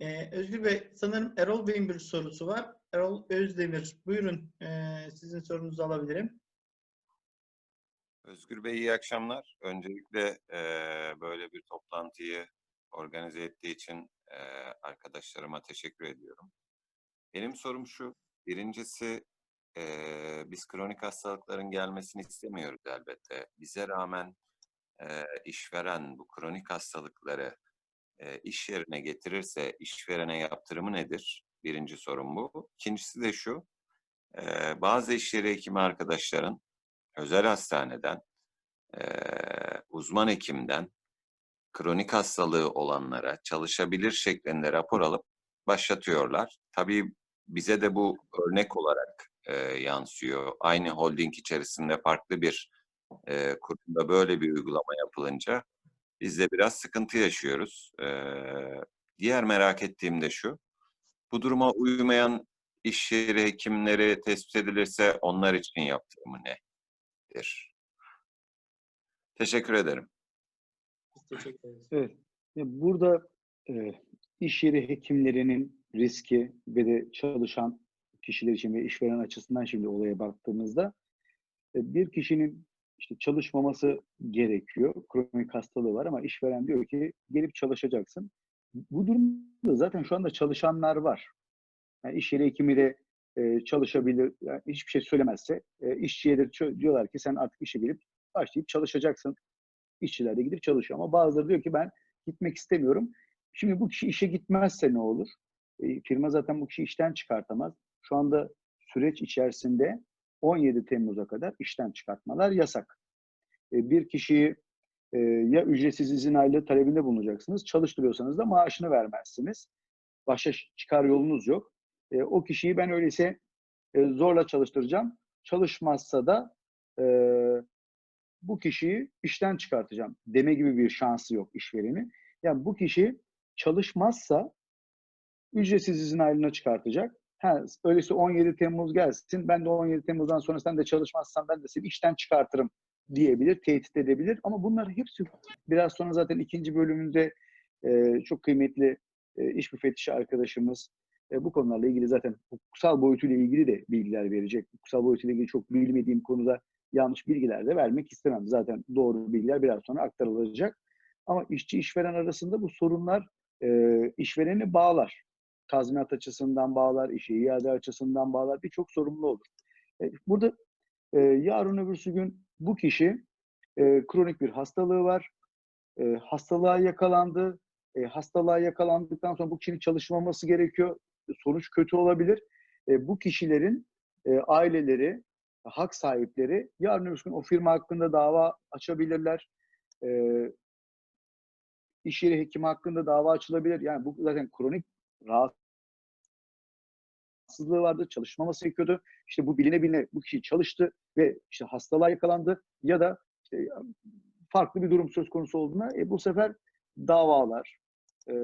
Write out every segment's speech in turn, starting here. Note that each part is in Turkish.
Ee, Özgür Bey, sanırım Erol Bey'in bir sorusu var. Erol Özdemir, buyurun ee, sizin sorunuzu alabilirim. Özgür Bey iyi akşamlar. Öncelikle eee, böyle bir toplantıyı organize ettiği için eee, arkadaşlarıma teşekkür ediyorum. Benim sorum şu. Birincisi eee, biz kronik hastalıkların gelmesini istemiyoruz elbette. Bize rağmen eee, işveren bu kronik hastalıkları eee, iş yerine getirirse işverene yaptırımı nedir? Birinci sorum bu. İkincisi de şu. eee, bazı iş yeri hekimi arkadaşların özel hastaneden eee, uzman hekimden kronik hastalığı olanlara çalışabilir şeklinde rapor alıp başlatıyorlar. Tabii bize de bu örnek olarak eee, yansıyor. Aynı holding içerisinde farklı bir eee, kurumda böyle bir uygulama yapılınca biz de biraz sıkıntı yaşıyoruz. Eee, diğer merak ettiğim de şu. Bu duruma uymayan iş yeri hekimleri tespit edilirse onlar için yaptırımı nedir? Teşekkür ederim. Teşekkür ederiz. Evet. Ya Burada e, iş yeri hekimlerinin riski ve de çalışan kişiler için ve işveren açısından şimdi olaya baktığımızda e, bir kişinin işte çalışmaması gerekiyor. Kronik hastalığı var ama işveren diyor ki gelip çalışacaksın. Bu durumda zaten şu anda çalışanlar var. Yani iş yeri hekimi de e, çalışabilir. Yani hiçbir şey söylemezse e, işçiye de diyorlar ki sen artık işe gelip başlayıp çalışacaksın. İşçiler de gidip çalışıyor ama bazıları diyor ki ben gitmek istemiyorum. Şimdi bu kişi işe gitmezse ne olur? E, firma zaten bu kişiyi işten çıkartamaz. Şu anda süreç içerisinde 17 Temmuz'a kadar işten çıkartmalar yasak. E, bir kişiyi e, ya ücretsiz izin aylığı talebinde bulunacaksınız, çalıştırıyorsanız da maaşını vermezsiniz. Başka çıkar yolunuz yok. E, o kişiyi ben öyleyse e, zorla çalıştıracağım. Çalışmazsa da e, bu kişiyi işten çıkartacağım deme gibi bir şansı yok işverenin. Yani bu kişi çalışmazsa ücretsiz izin aylığına çıkartacak. Ha, öyleyse 17 Temmuz gelsin. Ben de 17 Temmuz'dan sonra sen de çalışmazsan ben de seni işten çıkartırım diyebilir, tehdit edebilir. Ama bunlar hepsi biraz sonra zaten ikinci bölümünde e, çok kıymetli e, iş müfettişi arkadaşımız e, bu konularla ilgili zaten hukuksal boyutuyla ilgili de bilgiler verecek. Hukuksal boyutuyla ilgili çok bilmediğim konuda yanlış bilgiler de vermek istemem. Zaten doğru bilgiler biraz sonra aktarılacak. Ama işçi işveren arasında bu sorunlar e, işvereni bağlar. Tazminat açısından bağlar, işe iade açısından bağlar. Birçok sorumlu olur. E, burada e, yarın öbürsü gün bu kişi e, kronik bir hastalığı var. E, hastalığa yakalandı. E, hastalığa yakalandıktan sonra bu kişinin çalışmaması gerekiyor. Sonuç kötü olabilir. E, bu kişilerin e, aileleri, hak sahipleri yarın öbür gün o firma hakkında dava açabilirler. E, iş yeri hekimi hakkında dava açılabilir. Yani bu zaten kronik rahatsızlığı vardı, çalışmaması gerekiyordu. İşte bu biline biline bu kişi çalıştı ve işte hastalığa yakalandı ya da işte farklı bir durum söz konusu olduğunda e, bu sefer davalar, e,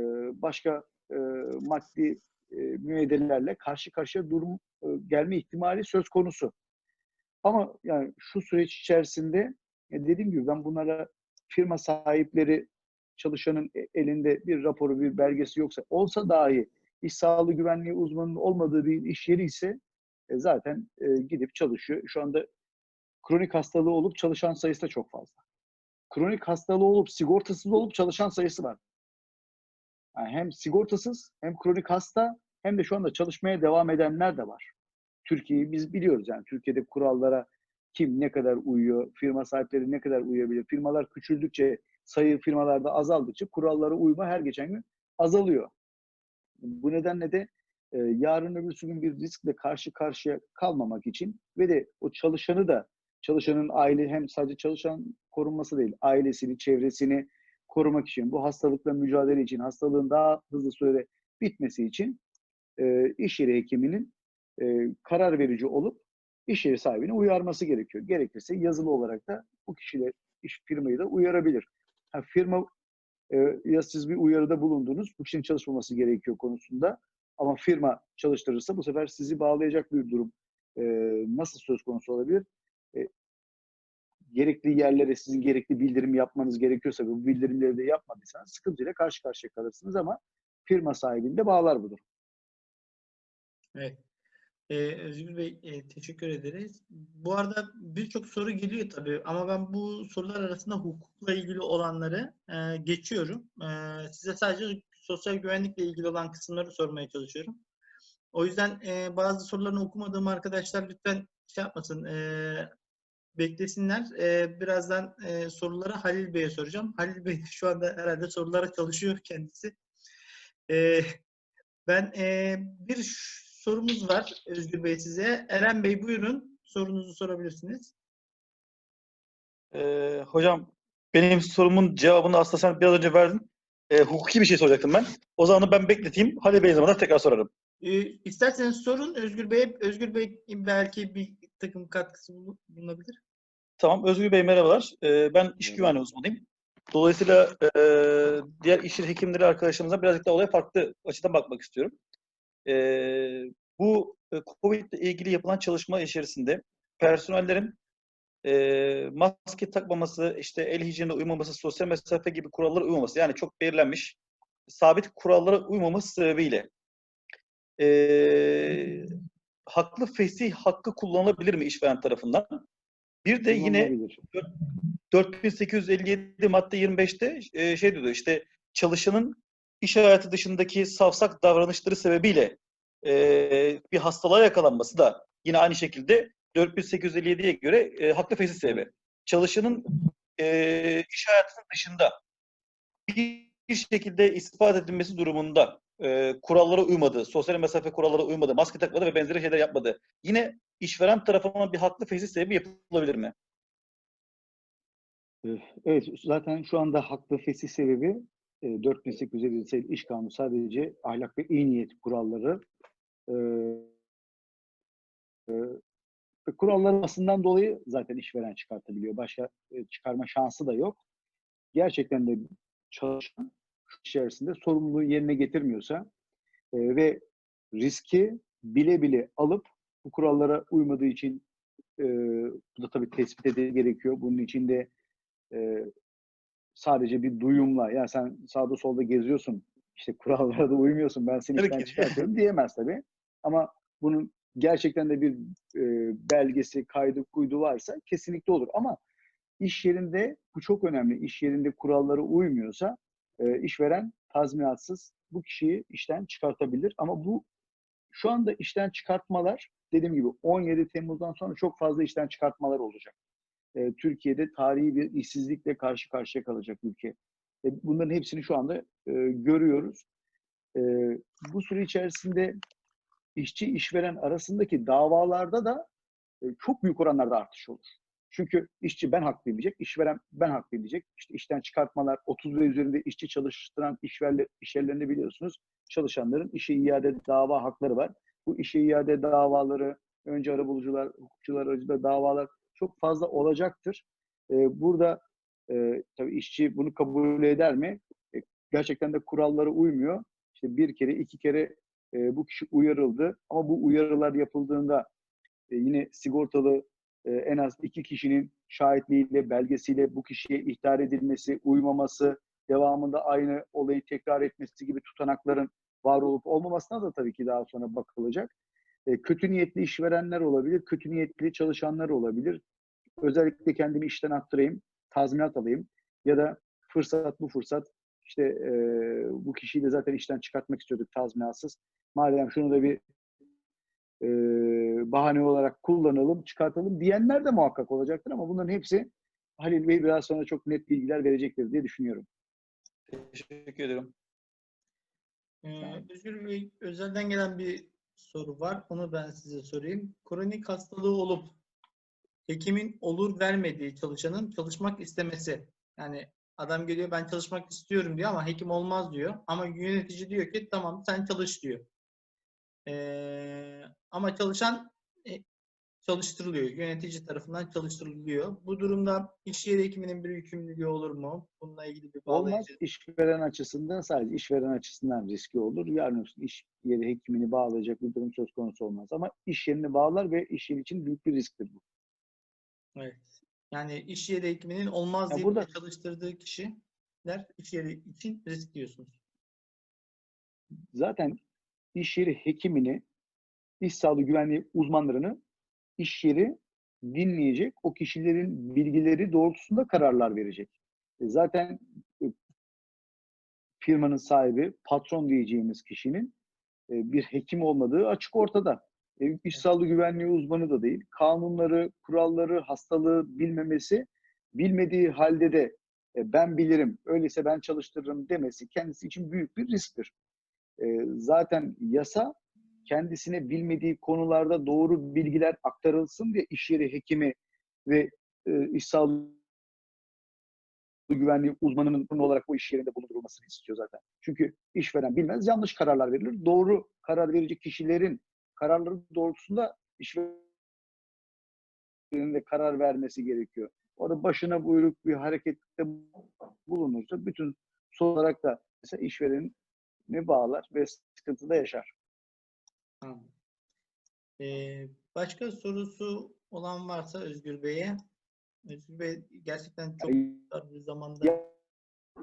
başka e, maddi e, müeyyidelerle karşı karşıya durum e, gelme ihtimali söz konusu. Ama yani şu süreç içerisinde dediğim gibi ben bunlara firma sahipleri çalışanın e- elinde bir raporu, bir belgesi yoksa olsa dahi iş sağlığı güvenliği uzmanının olmadığı bir iş yeri ise e, zaten e, gidip çalışıyor. Şu anda kronik hastalığı olup çalışan sayısı da çok fazla. Kronik hastalığı olup sigortasız olup çalışan sayısı var. Yani hem sigortasız hem kronik hasta hem de şu anda çalışmaya devam edenler de var. Türkiye'yi biz biliyoruz yani Türkiye'de kurallara kim ne kadar uyuyor, firma sahipleri ne kadar uyabilir. Firmalar küçüldükçe, sayı firmalarda azaldıkça kurallara uyma her geçen gün azalıyor. Bu nedenle de e, yarın öbürsü gün bir riskle karşı karşıya kalmamak için ve de o çalışanı da çalışanın aile hem sadece çalışan korunması değil, ailesini, çevresini korumak için, bu hastalıkla mücadele için, hastalığın daha hızlı sürede bitmesi için e, iş yeri hekiminin e, karar verici olup iş yeri sahibini uyarması gerekiyor. Gerekirse yazılı olarak da bu kişiler, iş firmayı da uyarabilir. Ha, firma e, ya siz bir uyarıda bulundunuz, bu kişinin çalışmaması gerekiyor konusunda. Ama firma çalıştırırsa bu sefer sizi bağlayacak bir durum e, nasıl söz konusu olabilir? E, gerekli yerlere sizin gerekli bildirim yapmanız gerekiyorsa bu bildirimleri de yapmadıysanız sıkıntıyla karşı karşıya kalırsınız ama firma sahibinde bağlar budur. Evet. Ee, Özgür Bey e, teşekkür ederiz. Bu arada birçok soru geliyor tabii ama ben bu sorular arasında hukukla ilgili olanları e, geçiyorum. E, size sadece sosyal güvenlikle ilgili olan kısımları sormaya çalışıyorum. O yüzden e, bazı sorularını okumadığım arkadaşlar lütfen şey yapmasın, e, beklesinler. E, birazdan e, soruları Halil Bey'e soracağım. Halil Bey şu anda herhalde sorulara çalışıyor kendisi. E, ben e, bir sorumuz var Özgür Bey size. Eren Bey buyurun sorunuzu sorabilirsiniz. Ee, hocam benim sorumun cevabını aslında sen biraz önce verdin. Ee, hukuki bir şey soracaktım ben. O zaman ben bekleteyim. Halil Bey zamanında tekrar sorarım. E, isterseniz sorun Özgür Bey. Özgür Bey belki bir takım katkısı bulu- bulunabilir. Tamam. Özgür Bey merhabalar. Ee, ben iş güvenliği uzmanıyım. Dolayısıyla e, diğer iş yeri hekimleri arkadaşlarımıza birazcık daha olaya farklı açıdan bakmak istiyorum. Ee, bu e, COVID ile ilgili yapılan çalışma içerisinde personellerin e, maske takmaması, işte el hijyenine uymaması, sosyal mesafe gibi kurallara uymaması yani çok belirlenmiş sabit kurallara uymaması sebebiyle e, haklı fesih hakkı kullanılabilir mi işveren tarafından? Bir de yine Kullanılabilir. 4857 madde 25'te e, şey diyordu işte çalışanın iş hayatı dışındaki savsak davranışları sebebiyle e, bir hastalığa yakalanması da yine aynı şekilde 4857'ye göre e, haklı fesih sebebi. Çalışanın e, iş hayatının dışında bir, bir şekilde ispat edilmesi durumunda e, kurallara uymadı, sosyal mesafe kurallara uymadı, maske takmadı ve benzeri şeyler yapmadı. Yine işveren tarafından bir haklı fesih sebebi yapılabilir mi? Evet, zaten şu anda haklı fesih sebebi e, 4857 sayılı iş kanunu sadece ahlak ve iyi niyet kuralları e, e, kuralların olmasından dolayı zaten işveren çıkartabiliyor. Başka e, çıkarma şansı da yok. Gerçekten de çalışan içerisinde sorumluluğu yerine getirmiyorsa e, ve riski bile bile alıp bu kurallara uymadığı için e, bu da tabii tespit edilmesi gerekiyor. Bunun için de e, sadece bir duyumla ya sen sağda solda geziyorsun işte kurallara da uymuyorsun ben seni işten çıkartıyorum diyemez tabii. Ama bunun gerçekten de bir e, belgesi, kaydı, kuydu varsa kesinlikle olur. Ama iş yerinde bu çok önemli. İş yerinde kurallara uymuyorsa e, işveren tazminatsız bu kişiyi işten çıkartabilir. Ama bu şu anda işten çıkartmalar dediğim gibi 17 Temmuz'dan sonra çok fazla işten çıkartmalar olacak e, Türkiye'de tarihi bir işsizlikle karşı karşıya kalacak ülke. E, bunların hepsini şu anda e, görüyoruz. E, bu süre içerisinde işçi işveren arasındaki davalarda da e, çok büyük oranlarda artış olur. Çünkü işçi ben haklıyım diyecek, işveren ben haklıyım diyecek. İşte işten çıkartmalar, 30 ve üzerinde işçi çalıştıran işverle, işyerlerini biliyorsunuz. Çalışanların işe iade dava hakları var. Bu işe iade davaları, önce arabulucular, hukukçular aracılığıyla davalar çok fazla olacaktır. Ee, burada e, tabii işçi bunu kabul eder mi? E, gerçekten de kurallara uymuyor. İşte bir kere, iki kere e, bu kişi uyarıldı. Ama bu uyarılar yapıldığında e, yine sigortalı e, en az iki kişinin şahitliğiyle, belgesiyle bu kişiye ihtar edilmesi, uymaması, devamında aynı olayı tekrar etmesi gibi tutanakların var olup olmamasına da tabii ki daha sonra bakılacak. E, kötü niyetli işverenler olabilir, kötü niyetli çalışanlar olabilir. Özellikle kendimi işten attırayım, tazminat alayım ya da fırsat bu fırsat işte e, bu kişiyi de zaten işten çıkartmak istiyorduk tazminatsız. Madem şunu da bir e, bahane olarak kullanalım, çıkartalım diyenler de muhakkak olacaktır ama bunların hepsi Halil Bey biraz sonra çok net bilgiler verecektir diye düşünüyorum. Teşekkür ederim. Ee, Özgür Bey, özelden gelen bir soru var. Onu ben size sorayım. Kronik hastalığı olup hekimin olur vermediği çalışanın çalışmak istemesi. Yani adam geliyor ben çalışmak istiyorum diyor ama hekim olmaz diyor. Ama yönetici diyor ki tamam sen çalış diyor. Ee, ama çalışan e, çalıştırılıyor. Yönetici tarafından çalıştırılıyor. Bu durumda iş yeri hekiminin bir yükümlülüğü olur mu? Bununla ilgili bir Olmaz. bağlayıcı. İşveren açısından sadece işveren açısından riski olur. Yarın iş yeri hekimini bağlayacak bir durum söz konusu olmaz. Ama iş yerini bağlar ve iş yeri için büyük bir risktir bu. Evet. Yani iş yeri hekiminin olmaz diye burada- çalıştırdığı kişiler iş yeri için risk diyorsunuz. zaten iş yeri hekimini, iş sağlığı güvenliği uzmanlarını iş yeri dinleyecek, o kişilerin bilgileri doğrultusunda kararlar verecek. E, Zaten e, firmanın sahibi, patron diyeceğimiz kişinin e, bir hekim olmadığı açık ortada. E, İş sağlığı güvenliği uzmanı da değil. Kanunları, kuralları, hastalığı bilmemesi, bilmediği halde de e, ben bilirim, öyleyse ben çalıştırırım demesi kendisi için büyük bir risktir. E, Zaten yasa kendisine bilmediği konularda doğru bilgiler aktarılsın diye iş yeri hekimi ve e, iş sağlığı güvenliği uzmanının olarak o iş yerinde bulundurulmasını istiyor zaten. Çünkü işveren bilmez, yanlış kararlar verilir. Doğru karar verecek kişilerin kararları doğrultusunda işverenin de karar vermesi gerekiyor. Orada başına buyruk bir harekette bulunursa bütün son olarak da mesela işverenin ne bağlar ve sıkıntıda yaşar. Tamam. Ee, başka sorusu olan varsa Özgür Bey'e. Özgür Bey gerçekten çok Yani bir zamanda Ya-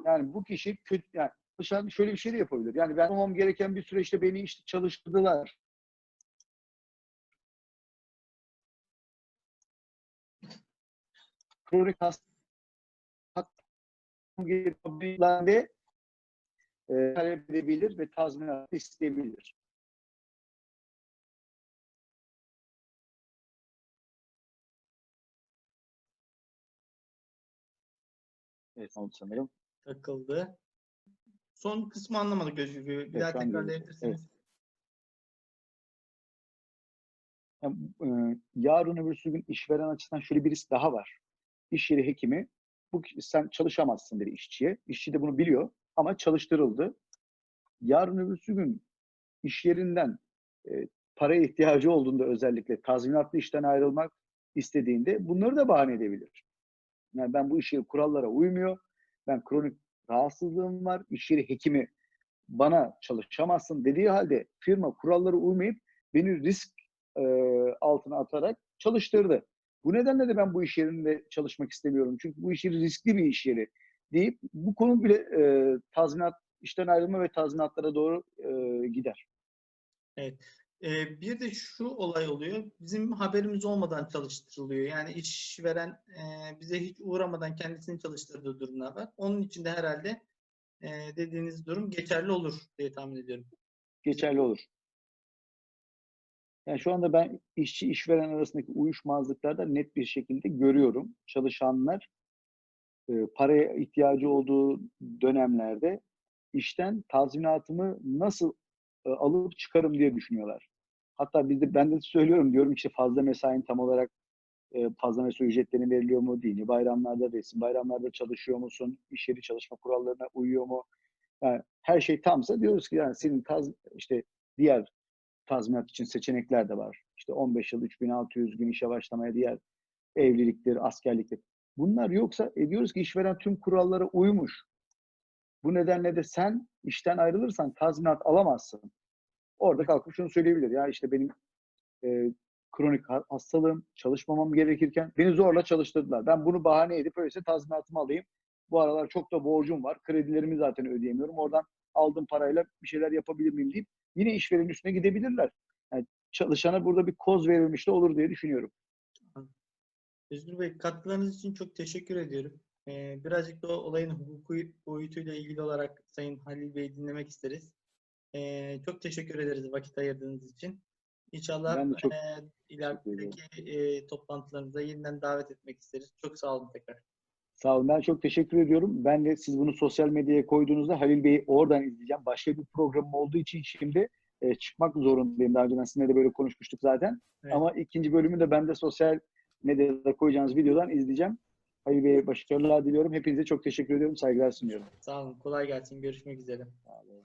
Yani bu kişi kötü yani dışarı şöyle bir şey de yapabilir. Yani ben olmam gereken bir süreçte beni işte çalıştırdılar. Kronik hastalıklar ve e, talep edebilir ve tazminat isteyebilir. Evet, oldu sanırım. takıldı. Son kısmı anlamadık Özgür. Bir Evet, daha tekrarlayabilirsiniz. Yani, e, yarın öbürsü gün işveren açısından şöyle bir risk daha var. İş yeri hekimi, bu sen çalışamazsın dedi işçiye. İşçi de bunu biliyor ama çalıştırıldı. Yarın öbürsü gün iş yerinden e, paraya ihtiyacı olduğunda özellikle tazminatlı işten ayrılmak istediğinde bunları da bahane edebilir. Yani ben bu iş kurallara uymuyor. Ben kronik rahatsızlığım var. İş yeri hekimi bana çalışamazsın dediği halde firma kurallara uymayıp beni risk e, altına atarak çalıştırdı. Bu nedenle de ben bu iş yerinde çalışmak istemiyorum. Çünkü bu iş yeri riskli bir iş yeri deyip bu konu bile e, tazminat, işten ayrılma ve tazminatlara doğru e, gider. Ee, bir de şu olay oluyor. Bizim haberimiz olmadan çalıştırılıyor. Yani işveren e, bize hiç uğramadan kendisini çalıştırdığı durumlar var. Onun için de herhalde e, dediğiniz durum geçerli olur diye tahmin ediyorum. Geçerli olur. Yani şu anda ben işçi işveren arasındaki uyuşmazlıklarda net bir şekilde görüyorum. Çalışanlar e, paraya ihtiyacı olduğu dönemlerde işten tazminatımı nasıl e, alıp çıkarım diye düşünüyorlar. Hatta biz de ben de söylüyorum diyorum işte fazla mesain tam olarak e, fazla mesai ücretlerin veriliyor mu dini bayramlarda resim bayramlarda çalışıyor musun iş yeri çalışma kurallarına uyuyor mu yani her şey tamsa diyoruz ki yani senin taz işte diğer tazminat için seçenekler de var. İşte 15 yıl 3600 gün işe başlamaya diğer evliliktir, askerliktir. Bunlar yoksa e diyoruz ki işveren tüm kurallara uymuş. Bu nedenle de sen işten ayrılırsan tazminat alamazsın. Orada kalkıp şunu söyleyebilir. Ya işte benim e, kronik ha- hastalığım, çalışmamam gerekirken beni zorla çalıştırdılar. Ben bunu bahane edip öyleyse tazminatımı alayım. Bu aralar çok da borcum var. Kredilerimi zaten ödeyemiyorum. Oradan aldığım parayla bir şeyler yapabilir miyim deyip yine işverenin üstüne gidebilirler. Yani çalışana burada bir koz verilmiş de olur diye düşünüyorum. Özgür Bey katkılarınız için çok teşekkür ediyorum. Ee, birazcık da olayın hukuki boyutuyla ilgili olarak Sayın Halil Bey'i dinlemek isteriz. Ee, çok teşekkür ederiz vakit ayırdığınız için. İnşallah çok e, ilerideki e, toplantılarımıza yeniden davet etmek isteriz. Çok sağ olun tekrar. Sağ olun. Ben çok teşekkür ediyorum. Ben de siz bunu sosyal medyaya koyduğunuzda Halil Bey'i oradan izleyeceğim. Başka bir programım olduğu için şimdi e, çıkmak zorundayım. Daha önceden sizinle de böyle konuşmuştuk zaten. Evet. Ama ikinci bölümü de ben de sosyal medyada koyacağınız videodan izleyeceğim. Halil Bey'e başarılar diliyorum. Hepinize çok teşekkür ediyorum. Saygılar sunuyorum. Sağ olun. Kolay gelsin. Görüşmek üzere. Sağ olun.